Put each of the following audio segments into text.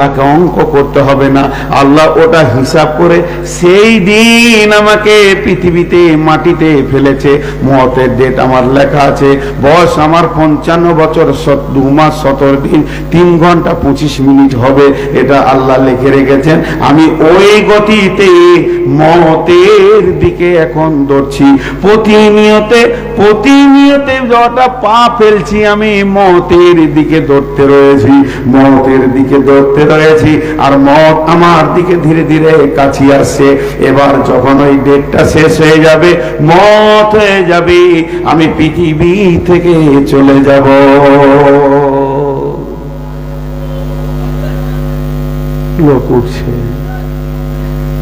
তাকে অঙ্ক করতে হবে না। আল্লাহ ওটা হিসাব করে সেই দিন আমাকে পৃথিবীতে মাটিতে ফেলেছে। মতের ডেট আমার লেখা আছে। বয়স আমার পঞ্চান্ন বছর দু মাস সতেরো দিন, তিন ঘণ্টা পঁচিশ মিনিট হবে। এটা আল্লাহ লিখে রেখেছেন। আমি ওই গতিতে মতের দিকে এখন দৌড়ছি। প্রতিনিয়তে প্রতিনিয়তে যটা পা ফেলছি আমি মতের দিকে দৌড়তে রয়েছি। মতের দিকে দৌড়তে রয়েছি আর মত আমার দিকে ধীরে ধীরে কাছে আসছে। এবার যখন ওই ডেটটা শেষ হয়ে যাবে মত হয়ে যাবে, আমি পৃথিবী থেকে চলে যাব। লোক উঠছে।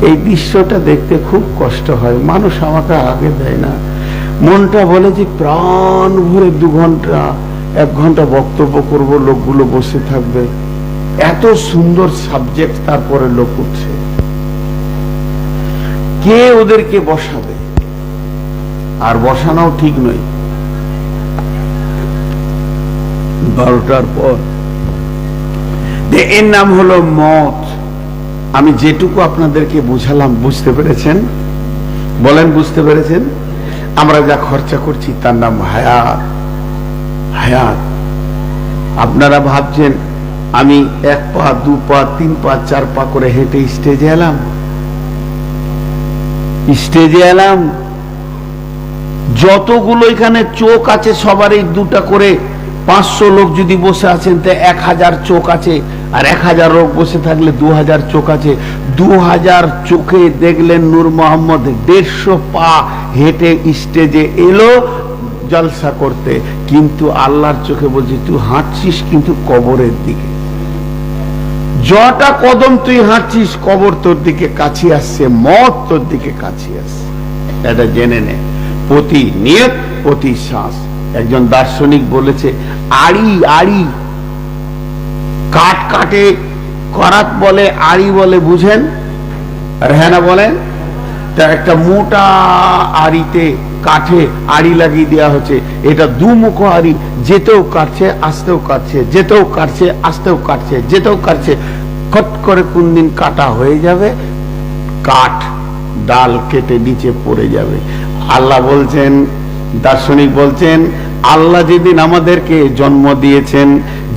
এই দৃশ্যটা দেখতে খুব কষ্ট হয়। মানুষ আমাকে আগে দেয় না। মনটা বলে যে প্রাণ ভরে দু ঘণ্টা, এক ঘণ্টা বক্তব্য করব, লোকগুলো বসে থাকবে। এত সুন্দর সাবজেক্ট তারপরে লোক উঠছে। কে ওদেরকে বসাবে? আর বসানো ঠিক নয়। বারোটার পর। এর নাম হলো মত। আমি যেটুকু আপনাদেরকে বুঝালাম, বুঝতে পেরেছেন? বলেন, বুঝতে পেরেছেন? আমরা যা খরচা করছি, তার নাম হায়াত। হায়াত। আপনারা ভাবছেন আমি এক পা, দু পা, তিন পা, চার পা করে হেঁটে স্টেজে এলাম। স্টেজে এলাম। যতগুলো এখানে চোখ আছে সবারই দুটা করে পাঁচশো লোক যদি বসে আছেন, তো এক হাজার চোখ আছে। আর এক হাজার লোক বসে থাকলে দু হাজার চোখ আছে। দু হাজার চোখে দেখলেন নূর মোহাম্মদ দেড়শো পা হেঁটে স্টেজে এলো জলসা করতে। কিন্তু আল্লাহর চোখে বলছি, তুই হাঁটছিস কিন্তু কবরের দিকে। যটা কদম তুই হাঁটছিস, কবর তোর দিকে কাছে আসছে, মত তোর দিকে কাছে আসছে। এটা জেনে নে। প্রতি নিয়ত, প্রতি শ্বাস। একজন দার্শনিক বলেছে, আড়ি আড়ি। কাট কাটে, করাত বলে, আড়ি বলে, বুঝেন? রেহানা বলেন? তা একটা মোটা আড়িতে কাঠে আড়ি লাগিয়ে দেওয়া হচ্ছে। এটা দুমুখ আড়ি, যেতেও কাটছে, আসতেও কাটছে, যেতেও কাটছে, আসতেও কাটছে, যেতেও কাটছে। খট করে কোন দিন কাটা হয়ে যাবে, কাঠ, ডাল কেটে নিচে পড়ে যাবে। আল্লাহ বলছেন, দার্শনিক বলছেন, আল্লাহ যেদিন আমাদেরকে জন্ম দিয়েছেন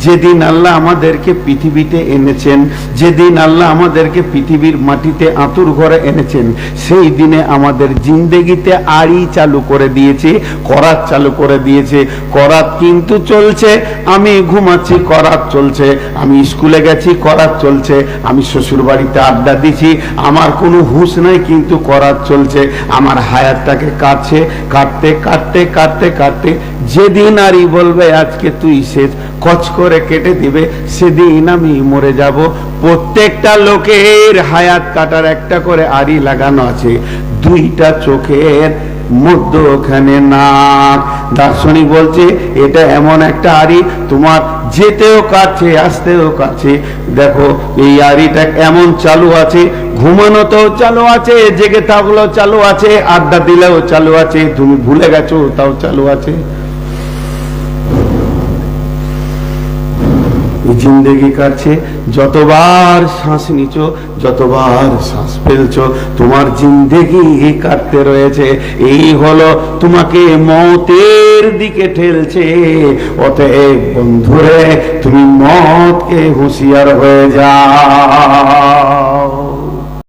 যেদিন আল্লাহ আমাদেরকে পৃথিবীতে এনেছেন, যেদিন আল্লাহ আমাদেরকে পৃথিবীর মাটিতে আঁতুর ঘরে এনেছেন, সেই দিনে আমাদের জিন্দেগিতে আড়ি চালু করে দিয়েছে, করাত চালু করে দিয়েছে। করাত কিন্তু চলছে, আমি ঘুমাচ্ছি, করাত চলছে। আমি স্কুলে গেছি, করাত চলছে। আমি শ্বশুর বাড়িতে আড্ডা দিছি আমার কোনো হুঁশ নাই কিন্তু করাত চলছে। আমার হায়াতটাকে কাটছে, কাটতে কাটতে কাটতে কাটতে। যেদিন আরই বলবে, আজকে তুই শেষ। কচ করে কেটে দিবে, সেদিন আমি মরে যাব। প্রত্যেকটা লোকের হায়াত কাটার একটা করে আড়ি লাগানো আছে। দুইটা চোখের মধ্যখানে নাক। দার্শনিক বলছে, এটা এমন একটা আড়ি, তোমার যেতেও কাটছে আসতেও কাটছে দেখো, এই আড়িটা এমন চালু আছে ঘুমানোতেও চালু আছে, জেগে থাকলেও চালু আছে, আড্ডা দিলেও চালু আছে, তুমি ভুলে গেছো, তাও চালু আছে। জিন্দেগি কাটছে, যতবার শ্বাস নিচ যতবার শ্বাস ফেলছ, তোমার জিন্দেগি কাটতে রয়েছে। এই হলো তোমাকে মতের দিকে ঠেলছে। অতএব বন্ধুরে, তুমি মতকে হুঁশিয়ার হয়ে যাও।